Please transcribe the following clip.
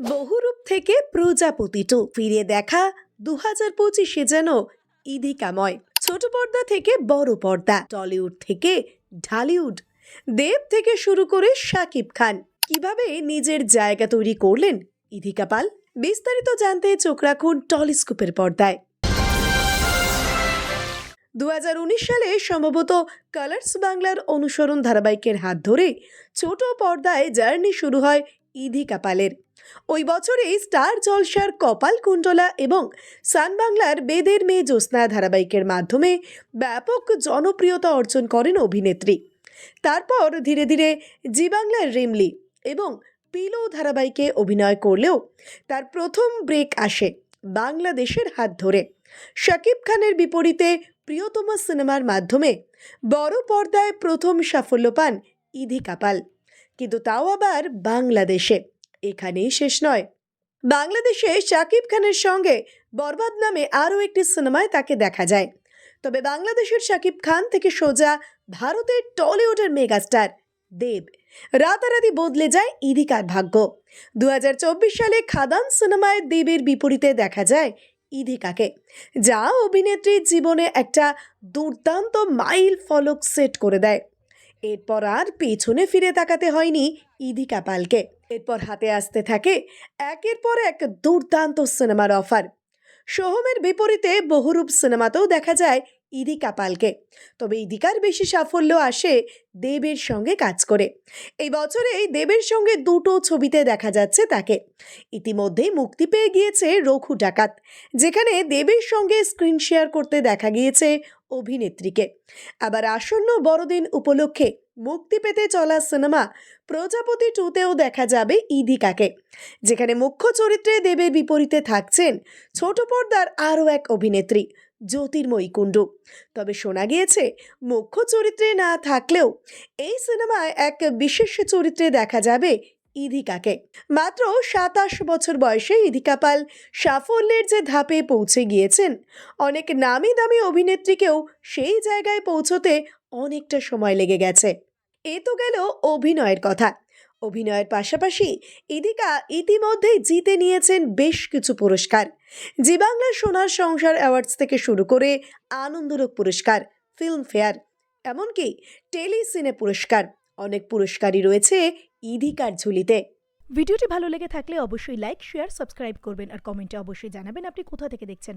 বহুরূপ থেকে প্রজাপতি টু ফিরে দেখা দু হাজার পঁচিশে যেন ইদিকাময় ছোট পর্দা থেকে বড় পর্দা, টলিউড থেকে ঢালিউড, দেব থেকে শুরু করে শাকিব খান। কীভাবে নিজের জায়গা তৈরি করলেন ইদিকা পাল? বিস্তারিত জানতে চোখ রাখুন টলিস্কোপের পর্দায়। দুই হাজার উনিশ সালে সম্ভবত কালার্স বাংলার অনুসরণ ধারাবাহিকের হাত ধরে ছোট পর্দায় জার্নি শুরু হয় ইধি কাপালের। ওই বছরেই স্টার জলসার কপাল কুণ্ডলা এবং সান বাংলার বেদের মেয়ে জ্যোৎস্না ধারাবাহিকের মাধ্যমে ব্যাপক জনপ্রিয়তা অর্জন করেন অভিনেত্রী। তারপর ধীরে ধীরে জি বাংলার রিমলি এবং পিলো ধারাবাহিকে অভিনয় করলেও তার প্রথম ব্রেক আসে বাংলাদেশের হাত ধরে। শাকিব খানের বিপরীতে প্রিয়তমা সিনেমার মাধ্যমে বড় পর্দায় প্রথম সাফল্য পান ইধি কাপাল। কিন্তু তাও আবার বাংলাদেশে। এখানেই শেষ নয়। বাংলাদেশে শাকিব খানের সঙ্গে বরবাদ নামে আরও একটি সিনেমায় তাকে দেখা যায়। তবে বাংলাদেশের শাকিব খান থেকে সোজা ভারতের টলিউডের মেগাস্টার দেব। রাতারাতি বদলে যায় ইদিকার ভাগ্য। দু হাজার চব্বিশ সালে খাদান সিনেমায় দেবের বিপরীতে দেখা যায় ইদিকাকে যা অভিনেত্রীর জীবনে একটা দুর্দান্ত মাইল ফলক সেট করে দেয়। এরপর আর পেছনে ফিরে তাকাতে হয়নি ইদি কাপালকে এরপর হাতে আসতে থাকে একের পর এক দুর্দান্ত সিনেমার অফার। সোহমের বিপরীতে বহুরূপ সিনেমাতেও দেখা যায় ইদিকা পালকে। তবে ইদিকার বেশি সাফল্য আসে দেবের সঙ্গে কাজ করে। এই বছরে দেবের সঙ্গে দুটো ছবিতে দেখা যাচ্ছে তাকে। ইতিমধ্যেই মুক্তি পেয়ে গিয়েছে রঘু ডাকাত, যেখানে দেবের সঙ্গে স্ক্রিন শেয়ার করতে দেখা গিয়েছে অভিনেত্রীকে। আবার আসন্ন বড়দিন উপলক্ষে মুক্তি পেতে চলা সিনেমা প্রজাপতি টুতেও দেখা যাবে ইদিকাকে, যেখানে মুখ্য চরিত্রে দেবের বিপরীতে থাকছেন ছোট পর্দার আরও এক অভিনেত্রী, জ্যোতির্ময়ী কুণ্ডু। তবে শোনা গিয়েছে, মুখ্য চরিত্রে না থাকলেও এই সিনেমায় এক বিশেষ চরিত্রে দেখা যাবে ইদিকাকে। মাত্র সাতাশ বছর বয়সে ইদিকা পাল সাফল্যের যে ধাপে পৌঁছে গিয়েছেন, অনেক নামি দামি অভিনেত্রীকেও সেই জায়গায় পৌঁছতে অনেকটা সময় লেগে গেছে। এ তো গেল অভিনয়ের কথা। অভিনয়ের পাশাপাশি ইদিকা ইতিমধ্যেই জিতে নিয়েছেন বেশ কিছু পুরস্কার। জি বাংলা সোনার সংসার অ্যাওয়ার্ডস থেকে শুরু করে আনন্দলোক পুরস্কার ফিল্মফেয়ার এমনকি টেলি সিনে পুরস্কার, অনেক পুরস্কারই রয়েছে ইদিকার ঝুলিতে। ভিডিওটি ভালো লেগে থাকলে অবশ্যই লাইক, শেয়ার, সাবস্ক্রাইব করবেন আর কমেন্টে অবশ্যই জানাবেন আপনি কোথা থেকে দেখছেন।